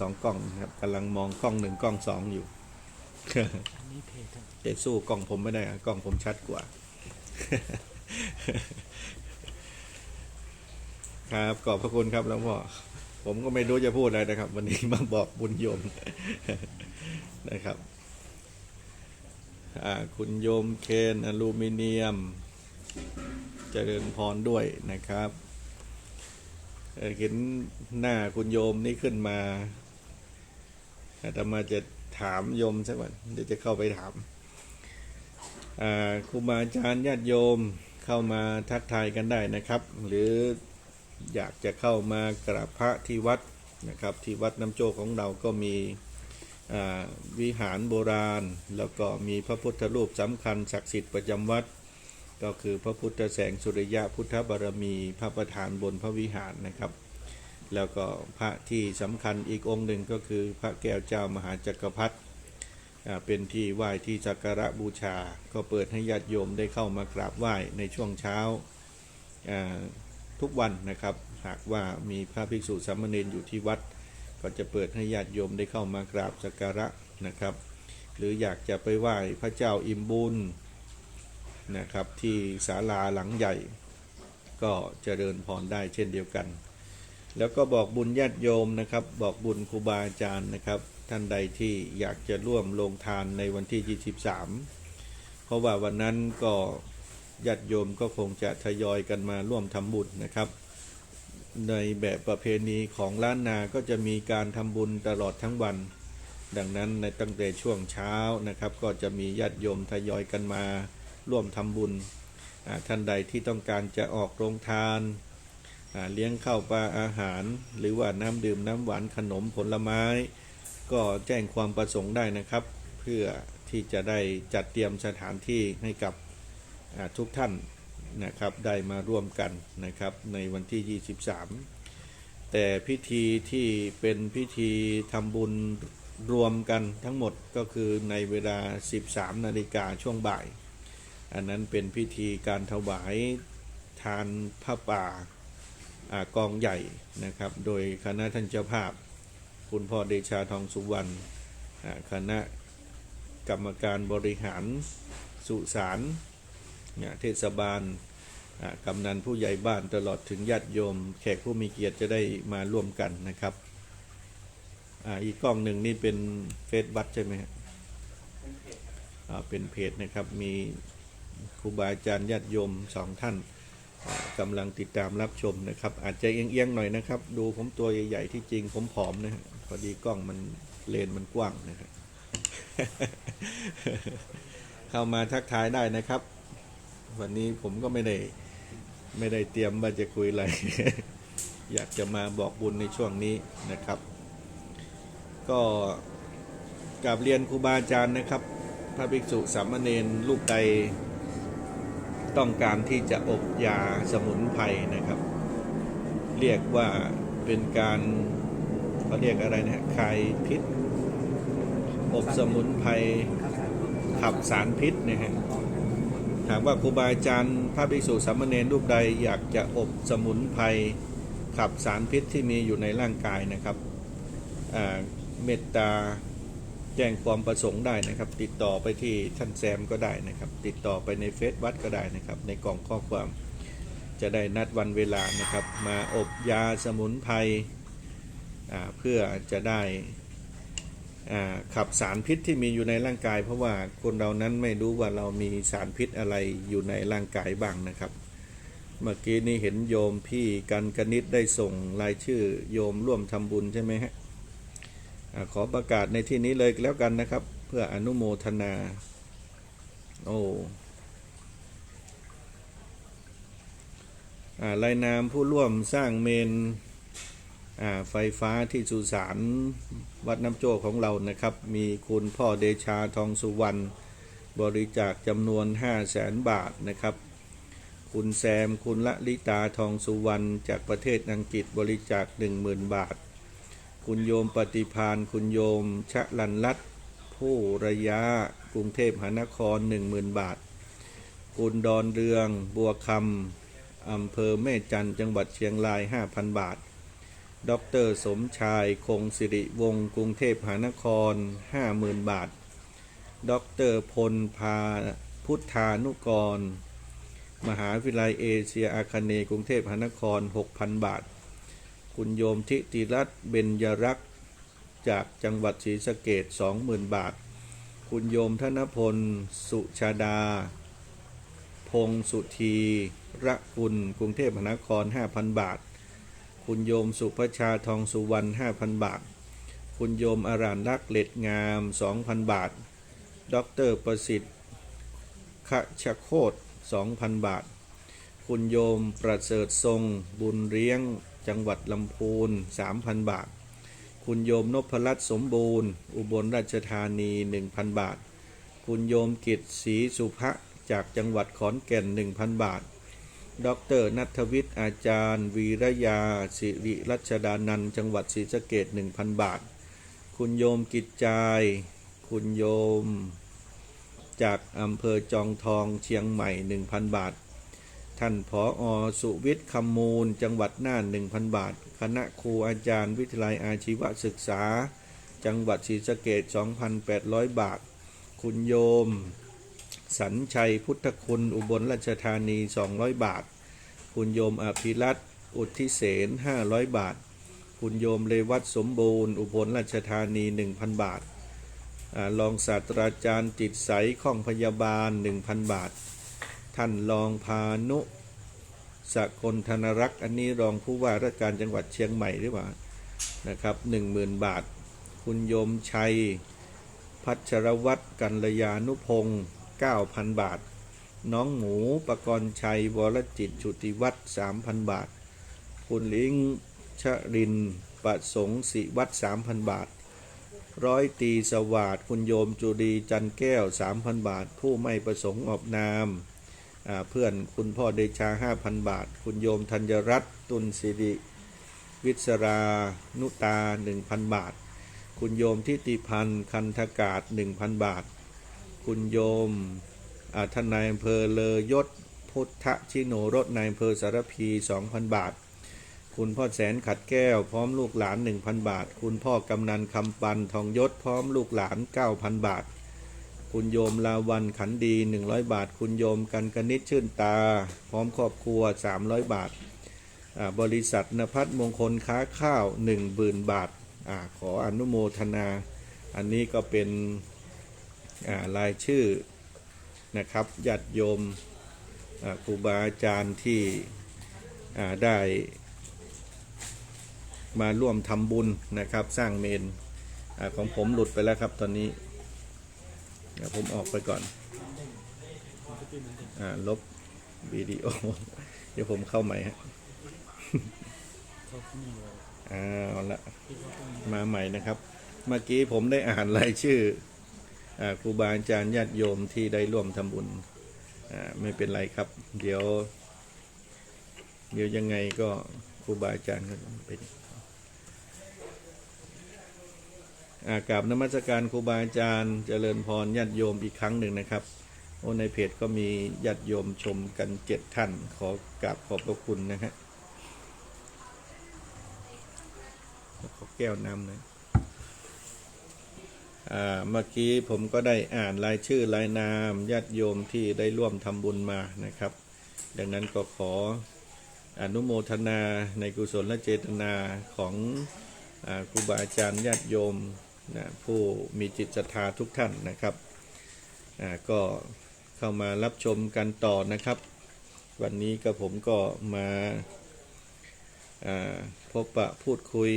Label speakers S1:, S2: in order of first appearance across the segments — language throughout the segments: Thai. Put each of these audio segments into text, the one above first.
S1: สองกล้องนะครับกำลังมองกล้องหนึ่งกล้องสองอยู่
S2: เจ
S1: ตสู้กล้องผมไม่ได้กล้องผมชัดกว่า ครับขอบพระคุณครับหลวงพ่อผมก็ไม่รู้จะพูดอะไรนะครับ วันนี้มาบอกบุญโยมนะครับคุณโยมเคนอลูมิเนียมจเจริญพรด้วยนะครับเอ่อเห็นหน้าคุณโยมนี่ขึ้นมา อาตมาจะถามโยมสักวันเดี๋ยวจะเข้าไปถามครูบาอาจารย์ญาติโยมเข้ามาทักทายกันได้นะครับ หรืออยากจะเข้ามากราบพระที่วัดนะครับ ที่วัดน้ำโจกของเราก็มีวิหารโบราณ แล้วก็มีพระพุทธรูปสำคัญศักดิ์สิทธิ์ประจำวัด ก็คือพระพุทธแสงสุริยะพุทธบารมี พระประธานบนพระวิหารนะครับ แล้วก็พระที่สำคัญอีกองค์หนึ่งก็คือพระแก้วเจ้ามหาจักรพรรดิเป็นที่ไหว้ที่สักการะบูชา ก็เปิดให้ญาติโยมได้เข้ามากราบไหว้ในช่วงเช้าทุกวันนะครับ หากว่ามีพระภิกษุสามเณรอยู่ที่วัด ก็จะเปิดให้ญาติโยมได้เข้ามากราบสักการะนะครับ หรืออยากจะไปไหว้พระเจ้าอิมบุญนะครับที่ศาลาหลังใหญ่ ก็จเจริญพรได้เช่นเดียวกัน แล้วก็บอกบุญญาติโยมนะครับ บอกบุญครูบาอาจารย์นะครับ ท่านใดที่อยากจะร่วมลงทานในวันที่ 23 เพราะว่าวันนั้นก็ญาติโยมก็คงจะทยอยกันมาร่วมทำบุญนะครับ ในแบบประเพณีของล้านนาก็จะมีการทำบุญตลอดทั้งวัน ดังนั้นในตั้งแต่ช่วงเช้านะครับ ก็จะมีญาติโยมทยอยกันมาร่วมทำบุญท่านใดที่ต้องการจะออกโรงทาน เลี้ยงข้าวปลาอาหาร หรือว่าน้ำดื่มน้ำหวานขนมผลไม้ ก็แจ้งความประสงค์ได้นะครับ เพื่อที่จะได้จัดเตรียมสถานที่ให้กับทุกท่านนะครับได้มาร่วมกันนะครับในวันที่ 23 แต่พิธีที่เป็นพิธีทำบุญรวมกันทั้งหมดก็คือในเวลา 13 นาฬิกาช่วงบ่าย อันนั้นเป็นพิธีการถวายทานผ้าป่า กองใหญ่นะครับ โดยคณะท่านเจ้าภาพ คุณพ่อเดชาทองสุวรรณคณะกรรมการบริหารสุสานเทศบาลกำนันผู้ใหญ่บ้านตลอดถึงญาติโยม แขกผู้มีเกียรติจะได้มาร่วมกันนะครับออีกกล้องหนึ่งนี่เป็นเฟซบัตใช่ไหมฮะอ่าเป็นเพจนะครับมีครูบาอาจารย์ญาติโยมสองท่าน กำลังติดตามรับชมนะครับ อาจจะเอียงๆหน่อยนะครับ ดูผมตัวใหญ่ๆที่จริงผมผอมนะฮะพอดีกล้องมันเลนมันกว้างนะครับเข้ามาทักทายได้นะครับ วันนี้ผมก็ไม่ได้ไม่ได้เตรียมว่าจะคุยอะไร อยากจะมาบอกบุญในช่วงนี้นะครับ ก็กราบเรียนครูบาอาจารย์นะครับ พระภิกษุสามเณรลูกใด ต้องการที่จะอบยาสมุนไพรนะครับ เรียกว่าเป็นการเขาเรียกอะไรนะคลายพิษ อบสมุนไพรขับสารพิษนะฮะถามว่าครูบาอาจารย์พระภิกษุสามเณรรูปใดอยากจะอบสมุนไพรขับสารพิษที่มีอยู่ในร่างกายนะครับเมตตา แจ้งความประสงค์ได้นะครับ ติดต่อไปที่ท่านแซมก็ได้นะครับ ติดต่อไปในเฟซวัดก็ได้นะครับ ในกล่องข้อความจะได้นัดวันเวลานะครับ มาอบยาสมุนไพรเพื่อจะได้ขับสารพิษที่มีอยู่ในร่างกาย เพราะว่าคนเรานั้นไม่รู้ว่าเรามีสารพิษอะไรอยู่ในร่างกายบ้างนะครับ เมื่อกี้นี้เห็นโยมพี่กันกนิษฐ์ได้ส่งรายชื่อโยมร่วมทำบุญใช่ไหมฮะ ขอประกาศในที่นี้เลยแล้วกันนะครับ เพื่ออนุโมทนา โอ้อ่ารายนามผู้ร่วมสร้างเมนไฟฟ้าที่สุสานวัดน้ำโจ้ของเรานะครับ มีคุณพ่อเดชาทองสุวรรณบริจาคจำนวน 5 0 0แสนบาทนะครับ คุณแซมคุณละลิตาทองสุวรรณจากประเทศอังกฤษบริจาค 10,000 บาท คุณโยมปฏิพานคุณโยม ชะลันลัตผู้ระยะกรุงเทพมหานคร 10,000 บาท คุณดอนเรืองบัวคำอำเภอแม่จันจังหวัดเชียงราย 5,000 บาท ดรสมชายคงสิริวงศ์กรุงเทพมหานคร 50,000 บาท ดรพลพาพุทธานุกร มหาวิทยาลัยเอเชียอาคเนย์กรุงเทพมหานคร 6,000 บาท คุณโยมทิติรัตน์เบญยรักษ์จากจังหวัดศรีสะเกด20,000 บาท คุณโยมธนพล สุชาดา พงสุธีระกุลกรุงเทพมหานคร 5,000 บาท คุณโยมสุภชาทองสุวรรณ 5,000 บาท คุณโยมอารานรักเล็ดงาม 2,000 บาท ดรประสิทธิ์ขชโคต2,000 บาท คุณโยมประเสริฐทรงบุญเลี้ยง จังหวัดลำพูน 3,000 บาท คุณโยมนพรัตน์สมบูรณ์ อุบลราชธานี 1,000 บาท คุณโยมกิตศรีสุภะจากจังหวัดขอนแก่น 1,000 บาท ดรนัทวิทย์อาจารย์ วีรยา สิริรัชดานันท์จังหวัดศรีสะเกด1,000 บาท คุณโยมกิจจาย คุณโยม จากอำเภอจอมทองเชียงใหม่ 1,000 บาท ท่านผออสุวิทย์คำมูล จังหวัดน่าน 1,000 บาท คณะครูอาจารย์วิทยาลัยอาชีวศึกษา จังหวัดศรีสะเกด2,800 บาท คุณโยม สัญชัยพุทธคุณอุบลราชธานี 200 บาท คุณโยมอภิรัตอุทิเสน500 บาท คุณโยมเลวัตสมบูรณ์ อุบลราชธานี 1,000 บาทอรองศาสตราจารย์จิตใสข้องพยาบาล 1,000 บาท ท่านรองพานุสกลธนรักษ์อันนี้รองผู้ว่าราชการจังหวัดเชียงใหม่หรือเปล่านะครับ10,000บาท คุณโยมชัย พัชรวัตรกัลยานุพงศ์9,000บาท น้องหมูประกรณ์ชัยวรจิตชุติวัฒน์3,000บาท คุณลิงชรินประสงค์ศิวัตร3,000บาท ร้อยตีสวัสดคุณโยมจุรีจันแก้ว3,000บาท ผู้ไม่ประสงค์ออกนาม เพื่อนคุณพ่อเดชา 5,000 บาท คุณโยมธัญรัตน์ตุลสิริ วิศรานุตา 1,000 บาท คุณโยมทิติพันธ์คันธกาศ 1,000 บาท คุณโยมทานายอำเภอเลยศพุทธชิโนรสนายอำเภอสารพี 2,000 บาท คุณพ่อแสนขัดแก้วพร้อมลูกหลาน 1,000 บาท คุณพ่อกำนันคำปันทองยศพร้อมลูกหลาน 9,000 บาท คุณโยมลาวันขันดี 100 บาท คุณโยมกันกนิษชื่นตา พร้อมครอบครัว 300 บาทอ่าบริษัทนภัทมงคลค้าข้าว1บืนบาทอขออนุโมทนา อันนี้ก็เป็นรายชื่อนะครับญาติโยมครูบาอาจารย์ที่ได้มาร่วมทำบุญนะครับ สร้างเมนอของผมหลุดไปแล้วครับตอนนี้ เดี๋ยวผมออกไปก่อน
S2: อ่า
S1: ลบวิดีโอ เดี๋ยวผมเข้าใหม่ฮะอ่าเอาละ
S2: ที่เขาต้อง
S1: มาใหม่นะครับ เมื่อกี้ผมได้อ่านรายชื่ออครูบาอาจารย์ญาติโยมที่ได้ร่วมทำบุญอไม่เป็นไรครับ เดี๋ยว เดี๋ยวยังไงก็ครูบาอาจารย์ก็เป็นอา กราบนมัสการครูบาอาจารย์เจริญพรญาติโยมอีกครั้งหนึ่งนะครับโอ้ในเพจก็มีญาติโยมชมกันเจ็ดท่าน ขอกราบขอบพระคุณนะฮะขอแก้วน้ำหน่อยอ่าเมื่อกี้ผมก็ได้อ่านรายชื่อรายนามญาติโยมที่ได้ร่วมทำบุญมานะครับ ดังนั้นก็ขออนุโมทนาในกุศลและเจตนาของอครูบาอาจารย์ญาติโยม นะผู้มีจิตศรัทธาทุกท่านนะครับก็เข้ามารับชมกันต่อนะครับ วันนี้ก็ผมก็มาอ่าพบปะพูดคุย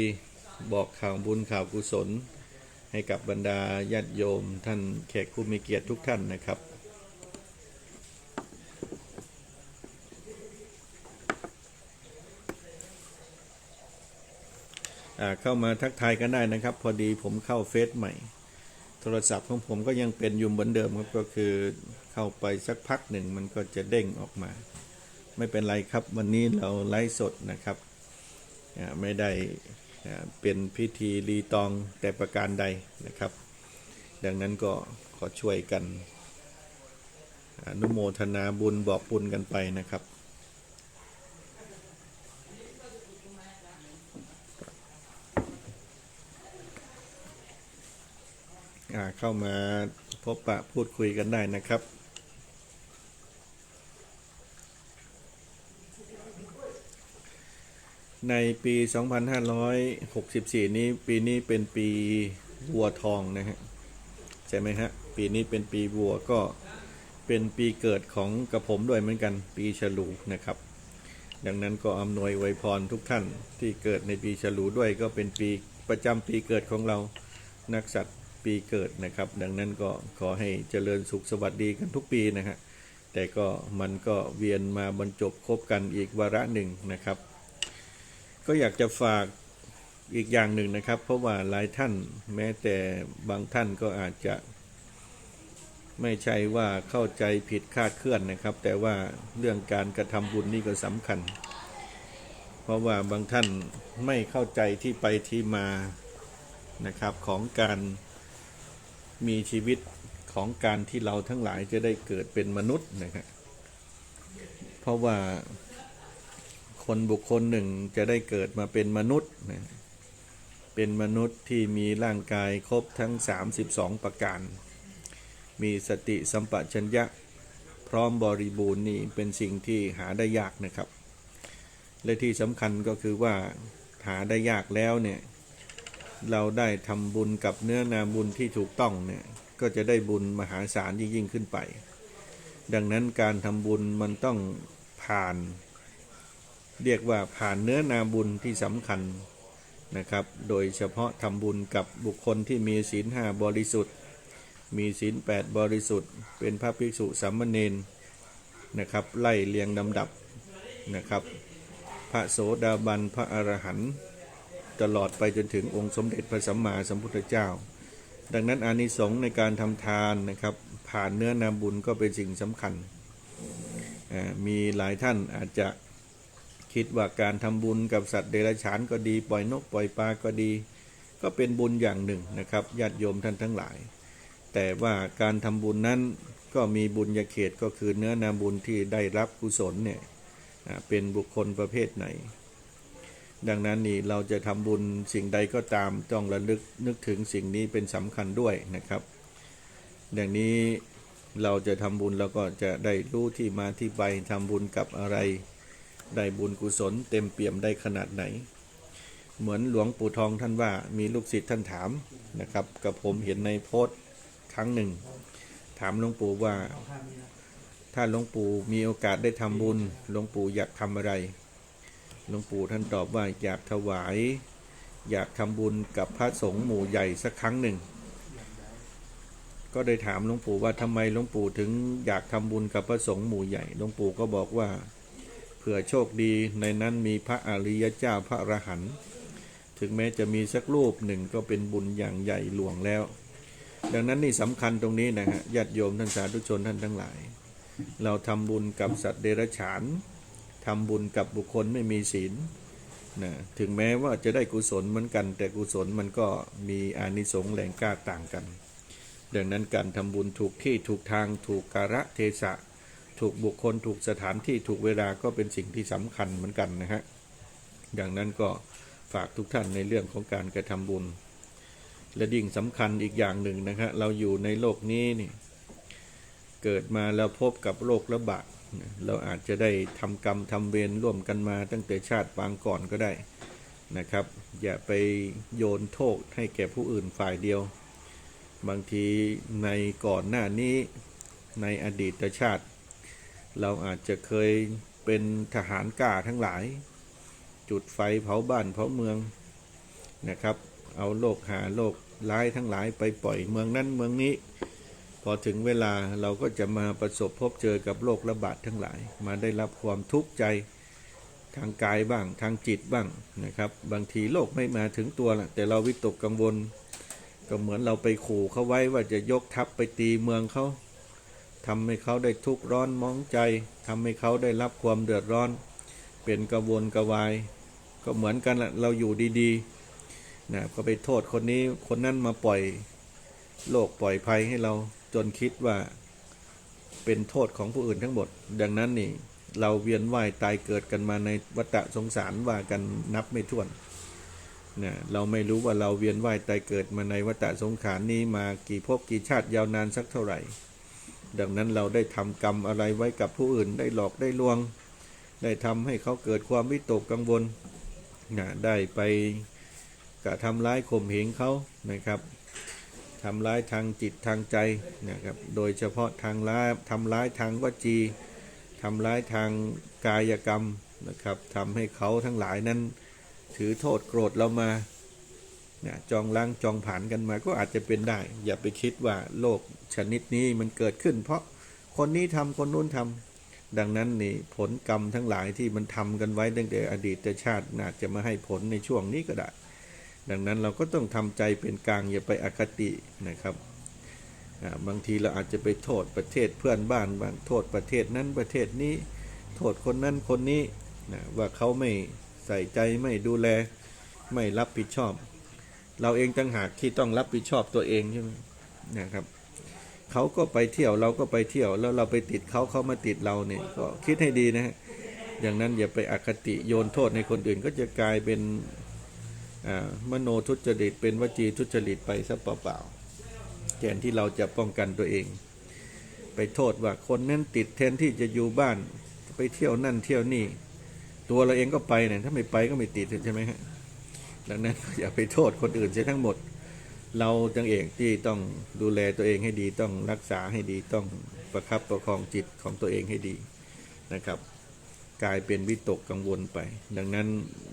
S1: บอกข่าวบุญข่าวกุศล ให้กับบรรดาญาติโยมท่านแขกผู้มีเกียรติทุกท่านนะครับ เข้ามาทักทายกันได้นะครับ พอดีผมเข้าเฟซใหม่ โทรศัพท์ของผมก็ยังเป็นอยู่เหมือนเดิมครับก็คือเข้าไปสักพักหนึ่งมันก็จะเด้งออกมา ไม่เป็นไรครับ วันนี้เราไลฟ์สดนะครับไม่ได้เป็นพิธีรีตองแต่ประการใดนะครับ ดังนั้นก็ขอช่วยกันอนุโมทนาบุญบอกบุญกันไปนะครับ เข้ามาพบปะพูดคุยกันได้นะครับในปี 2564 นี้ปีนี้เป็นปีวัวทองนะฮะใช่ไหมฮะ ปีนี้เป็นปีวัวก็เป็นปีเกิดของกระผมด้วยเหมือนกันปีฉลูนะครับ ดังนั้นก็อำนวยอวยพรทุกท่านที่เกิดในปีฉลูด้วยก็เป็นปีประจำปีเกิดของเรานักสัตว์ ปีเกิดนะครับ ดังนั้นก็ขอให้เจริญสุขสวัสดีกันทุกปีนะฮะแต่ก็มันก็เวียนมาบรรจบคบกันอีกวาระหนึ่งนะครับ ก็อยากจะฝากอีกอย่างหนึ่งนะครับ เพราะว่าหลายท่านแม้แต่บางท่านก็อาจจะ ไม่ใช่ว่าเข้าใจผิดคาดเคลื่อนนะครับ แต่ว่าเรื่องการกระทำบุญนี่ก็สำคัญ เพราะว่าบางท่านไม่เข้าใจที่ไปที่มานะครับของการ มีชีวิตของการที่เราทั้งหลายจะได้เกิดเป็นมนุษย์นะครับเพราะว่าคนบุคคลหนึ่งจะได้เกิดมาเป็นมนุษย์นะเป็นมนุษย์ที่มีร่างกายครบทั้ง 32 ประการ มีสติสัมปชัญญะพร้อมบริบูรณ์นี่เป็นสิ่งที่หาได้ยากนะครับ และที่สำคัญก็คือว่าหาได้ยากแล้วเนี่ย เราได้ทำบุญกับเนื้อนาบุญที่ถูกต้องเนี่ยก็จะได้บุญมหาศาลยิ่งๆขึ้นไป ดังนั้นการทำบุญมันต้องผ่าน เรียกว่าผ่านเนื้อนาบุญที่สำคัญนะครับ โดยเฉพาะทำบุญกับบุคคลที่มีศีลห้าบริสุทธิ์ มีศีลแปดบริสุทธิ์ เป็นพระภิกษุสามเณรนะครับไล่เรียงลำดับนะครับ พระโสดาบันพระอรหันต์ ตลอดไปจนถึงองค์สมเด็จพระสัมมาสัมพุทธเจ้า ดังนั้นอานิสงส์ในการทำทานนะครับ ผ่านเนื้อนาบุญก็เป็นสิ่งสำคัญ มีหลายท่านอาจจะคิดว่าการทำบุญกับสัตว์เดรัจฉานก็ดี ปล่อยนกปล่อยปลาก็ดี ก็เป็นบุญอย่างหนึ่งนะครับญาติโยมท่านทั้งหลาย แต่ว่าการทำบุญนั้นก็มีบุญญาเขตก็คือเนื้อนาบุญที่ได้รับกุศลเนี่ยเป็นบุคคลประเภทไหน ดังนั้นนี่เราจะทำบุญสิ่งใดก็ตามต้องระลึกนึกถึงสิ่งนี้เป็นสำคัญด้วยนะครับ ดังนี้เราจะทำบุญเราก็จะได้รู้ที่มาที่ไปทำบุญกับอะไร ได้บุญกุศลเต็มเปี่ยมได้ขนาดไหน เหมือนหลวงปู่ทองท่านว่ามีลูกศิษย์ท่านถามนะครับกับผมเห็นในโพสต์ครั้งหนึ่ง ถามหลวงปู่ว่า ถ้าหลวงปู่มีโอกาสได้ทำบุญหลวงปู่อยากทำอะไร หลวงปู่ท่านตอบว่าอยากถวาย อยากทำบุญกับพระสงฆ์หมู่ใหญ่สักครั้งหนึ่ง ก็ได้ถามหลวงปู่ว่าทำไมหลวงปู่ถึงอยากทำบุญกับพระสงฆ์หมู่ใหญ่หลวงปู่ก็บอกว่าเผื่อโชคดีในนั้นมีพระอริยเจ้าพระอรหันต์ถึงแม้จะมีสักรูปหนึ่งก็เป็นบุญอย่างใหญ่หลวงแล้ว ดังนั้นนี่สำคัญตรงนี้นะฮะญาติโยมท่านสาธุชนท่านทั้งหลาย เราทำบุญกับสัตว์เดรัจฉาน ทำบุญกับบุคคลไม่มีศีลนะถึงแม้ว่าจะได้กุศลเหมือนกัน แต่กุศลมันก็มีอานิสงส์แรงกล้าต่างกัน ดังนั้นการทำบุญถูกที่ถูกทางถูกกาละเทศะ ถูกบุคคลถูกสถานที่ถูกเวลาก็เป็นสิ่งที่สำคัญเหมือนกันนะฮะดังนั้นก็ฝากทุกท่านในเรื่องของการกระทำบุญ และยิ่งสำคัญอีกอย่างหนึ่งนะฮะเราอยู่ในโลกนี้นี่เกิดมาแล้วพบกับโรคระบาด เราอาจจะได้ทำกรรมทำเวรร่วมกันมาตั้งแต่ชาติปางก่อนก็ได้นะครับ อย่าไปโยนโทษให้แก่ผู้อื่นฝ่ายเดียว บางทีในก่อนหน้านี้ในอดีตชาติ เราอาจจะเคยเป็นทหารกล้าทั้งหลาย จุดไฟเผาบ้านเผาเมืองนะครับ เอาโลกหาโลกร้ายทั้งหลายไปปล่อยเมืองนั้นเมืองนี้ พอถึงเวลาเราก็จะมาประสบพบเจอกับโรคระบาดทั้งหลาย มาได้รับความทุกข์ใจทางกายบ้าง ทางจิตบ้างนะครับ บางทีโรคไม่มาถึงตัวละแต่เราวิตกกังวล ก็เหมือนเราไปขู่เขาไว้ว่าจะยกทัพไปตีเมืองเขาทำให้เขาได้ทุกข์ร้อนมองใจทำให้เขาได้รับความเดือดร้อน เป็นกระวนกระวาย ก็เหมือนกันแหละเราอยู่ดีๆนะก็ไปโทษคนนี้คนนั้นมาปล่อยโลกปล่อยภัยให้เรา จนคิดว่าเป็นโทษของผู้อื่นทั้งหมด ดังนั้นนี่ เราเวียนว่ายตายเกิดกันมาในวัฏสงสารว่ากันนับไม่ถ้วนนะเราไม่รู้ว่าเราเวียนว่ายตายเกิดมาในวัฏสงขารนี้มากี่ภพกี่ชาติยาวนานสักเท่าไหร่ ดังนั้นเราได้ทำกรรมอะไรไว้กับผู้อื่นได้หลอกได้ลวง ได้ทำให้เขาเกิดความวิตกกังวลนะได้ไปกระทำร้ายข่มเหงเขานะครับ ทำร้ายทางจิตทางใจนะครับ โดยเฉพาะทางร้ายทำร้ายทางวจีทำร้ายทางกายกรรมนะครับทำให้เขาทั้งหลายนั้น ถือโทษโกรธเรามาเนี่ยจองล้างจองผ่านกันมาก็อาจจะเป็นได้ อย่าไปคิดว่าโลกชนิดนี้มันเกิดขึ้น เพราะคนนี้ทำคนนู้นทำดังนั้นนี่ผลกรรมทั้งหลายที่มันทำกันไว้ตั้งแต่อดีตชาติอาจจะมาให้ผลในช่วงนี้ก็ได้ ดังนั้นเราก็ต้องทำใจเป็นกลางอย่าไปอคตินะครับบางทีเราอาจจะไปโทษประเทศเพื่อนบ้านบางโทษประเทศนั้นประเทศนี้ โทษคนนั้นคนนี้นะว่าเขาไม่ใส่ใจไม่ดูแลไม่รับผิดชอบ เราเองต่างหากที่ต้องรับผิดชอบตัวเองใช่ไหมนะครับเขาก็ไปเที่ยวเราก็ไปเที่ยวแล้วเราไปติดเขาเขามาติดเราเนี่ยก็คิดให้ดีนะฮะอย่างนั้นอย่าไปอคติโยนโทษในคนอื่นก็จะกลายเป็น มโนทุจริตเป็นวจีทุจริตไปซะเปล่าๆแทนที่เราจะป้องกันตัวเอง ไปโทษว่าคนนั้นติดแทนที่จะอยู่บ้าน ไปเที่ยวนั่นเที่ยวนี่ ตัวเราเองก็ไปเนี่ยถ้าไม่ไปก็ไม่ติดใช่ไหมฮะดังนั้นอย่าไปโทษคนอื่นเสียทั้งหมด เราจังเองที่ต้องดูแลตัวเองให้ดีต้องรักษาให้ดีต้องประคับประคองจิตของตัวเองให้ดีนะครับ กลายเป็นวิตกกังวลไป ดังนั้น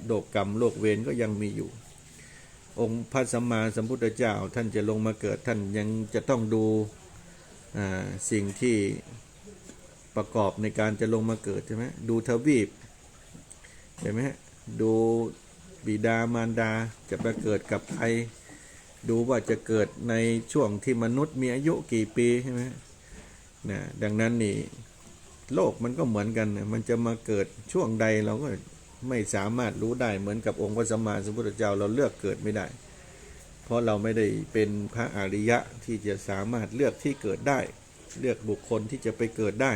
S1: โลกกรรมโลกเวรก็ยังมีอยู่ องค์พระสัมมาสัมพุทธเจ้าท่านจะลงมาเกิดท่านยังจะต้องดูสิ่งที่ประกอบในการจะลงมาเกิดใช่ไหมดูทวีปใช่ไหมดูบิดามารดาจะมาเกิดกับใครดูว่าจะเกิดในช่วงที่มนุษย์มีอายุกี่ปีใช่ไหมนะดังนั้นนี่ โลกมันก็เหมือนกันนะมันจะมาเกิดช่วงใดเราก็ไม่สามารถรู้ได้เหมือนกับองค์พระสัมมาสัมพุทธเจ้าเราเลือกเกิดไม่ได้ เพราะเราไม่ได้เป็นพระอริยะที่จะสามารถเลือกที่เกิดได้ เลือกบุคคลที่จะไปเกิดได้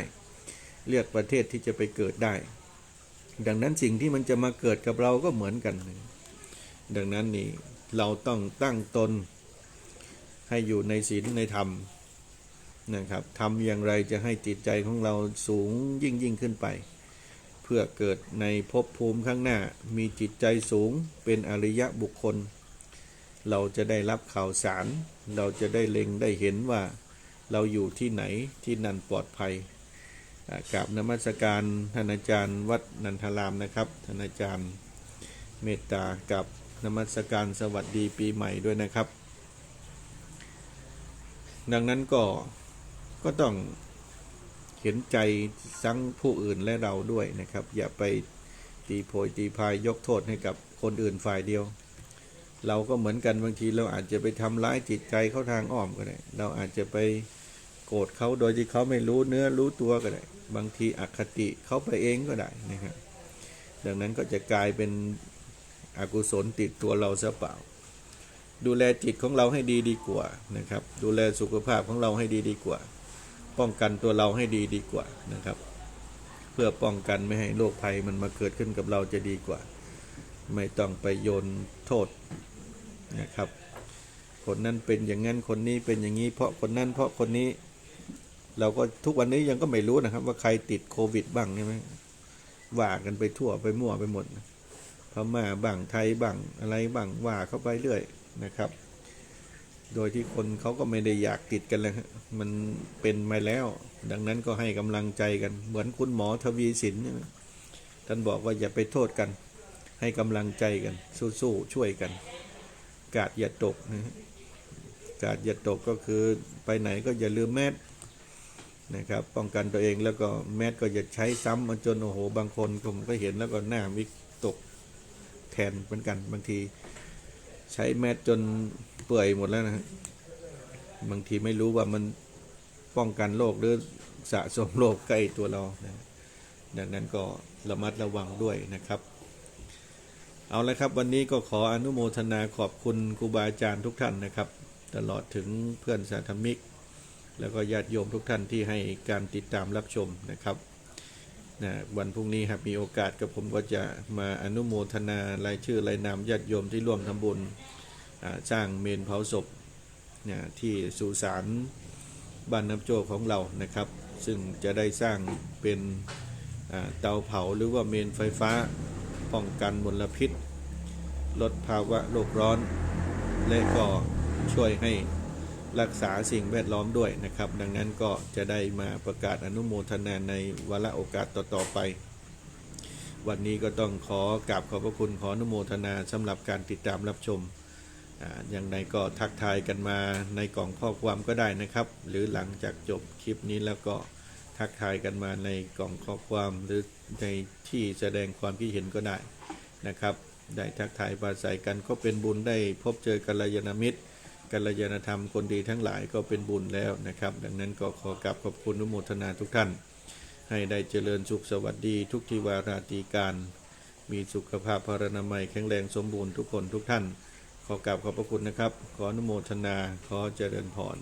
S1: เลือกประเทศที่จะไปเกิดได้ ดังนั้นสิ่งที่มันจะมาเกิดกับเราก็เหมือนกัน ดังนั้นนี่เราต้องตั้งตนให้อยู่ในศีลในธรรม นะครับทำอย่างไรจะให้จิตใจของเราสูงยิ่งยิ่งขึ้นไป เพื่อเกิดในภพภูมิข้างหน้ามีจิตใจสูงเป็นอริยะบุคคล เราจะได้รับข่าวสาร เราจะได้เล็งได้เห็นว่าเราอยู่ที่ไหนที่นั่นปลอดภัยกราบนมัสการท่านอาจารย์วัดนันทารามนะครับท่านอาจารย์เมตตากับนมัสการสวัสดีปีใหม่ด้วยนะครับ ดังนั้นก็ ก็ต้องเห็นใจสั้งผู้อื่นและเราด้วยนะครับ อย่าไปตีโพยตีพายยกโทษให้กับคนอื่นฝ่ายเดียว เราก็เหมือนกันบางทีเราอาจจะไปทำร้ายจิตใจเขาทางอ้อมก็ได้ เราอาจจะไปโกรธเขาโดยที่เขาไม่รู้เนื้อรู้ตัวก็ได้ บางทีอคติเขาไปเองก็ได้นะครับ ดังนั้นก็จะกลายเป็นอกุศลติดตัวเราซะเปล่า ดูแลจิตของเราให้ดีดีกว่านะครับ ดูแลสุขภาพของเราให้ดีดีกว่า ป้องกันตัวเราให้ดีดีกว่านะครับ เพื่อป้องกันไม่ให้โรคภัยมันมาเกิดขึ้นกับเราจะดีกว่า ไม่ต้องไปโยนโทษนะครับคนนั้นเป็นอย่างนั้นคนนี้เป็นอย่างนี้ เพราะคนนั้นเพราะคนนี้ เราก็ทุกวันนี้ยังก็ไม่รู้นะครับ ว่าใครติดโควิดบ้างใช่ไหมว่ากันไปทั่วไปมั่วไปหมดพม่าบ้างไทยบ้างอะไรบ้างว่าเข้าไปเรื่อยนะครับ โดยที่คนเขาก็ไม่ได้อยากติดกันเลยฮะมันเป็นมาแล้ว ดังนั้นก็ให้กำลังใจกัน เหมือนคุณหมอทวีสินท่านบอกว่าอย่าไปโทษกัน ให้กำลังใจกัน สู้ๆช่วยกัน กาดอย่าตกนะฮะกาดอย่าตกก็คือไปไหนก็อย่าลืมแมสนะครับ ป้องกันตัวเองแล้วก็แมสก็อย่าใช้ซ้ำมาจนโอ้โหบางคนผมก็เห็นแล้วก็หน้าวิตกแทนเหมือนกันบางที ใช้แมสจนเปื่อยหมดแล้วนะฮะบางทีไม่รู้ว่ามันป้องกันโรคหรือสะสมโรคใกล้ตัวเรานะดังนั้นก็ระมัดระวังด้วยนะครับ เอาละครับวันนี้ก็ขออนุโมทนาขอบคุณครูบาอาจารย์ทุกท่านนะครับ ตลอดถึงเพื่อนสาธมิก แล้วก็ญาติโยมทุกท่านที่ให้การติดตามรับชมนะครับ นะวันพรุ่งนี้ครับมีโอกาสกับผมก็จะมาอนุโมทนารายชื่อรายนามญาติโยมที่ร่วมทำบุญสร้างเมนเผาศพนะที่สุสานบ้านน้ำโจของเรานะครับ ซึ่งจะได้สร้างเป็นเตาเผาหรือว่าเมนไฟฟ้าป้องกันมลพิษ ลดภาวะโลกร้อน และก็ช่วยให้ รักษาสิ่งแวดล้อมด้วยนะครับ ดังนั้นก็จะได้มาประกาศอนุโมทนาในวาระโอกาสต่อๆไป วันนี้ก็ต้องขอกราบขอบพระคุณขออนุโมทนาสำหรับการติดตามรับชมอย่างไรก็ทักทายกันมาในกล่องข้อความก็ได้นะครับ หรือหลังจากจบคลิปนี้แล้วก็ทักทายกันมาในกล่องข้อความหรือในที่แสดงความคิดเห็นก็ได้นะครับ ได้ทักทายปราศัยกันก็เป็นบุญได้พบเจอกัลยาณมิตร กัลยาณธรรมคนดีทั้งหลายก็เป็นบุญแล้วนะครับ ดังนั้นก็ขอกราบขอบคุณนุโมทนาทุกท่าน ให้ได้เจริญสุขสวัสดีทุกทิวาราตีการ มีสุขภาพพรรณนามัยแข็งแรงสมบูรณ์ทุกคนทุกท่าน ขอกราบขอบพระคุณนะครับ ขออนุโมทนาขอเจริญพร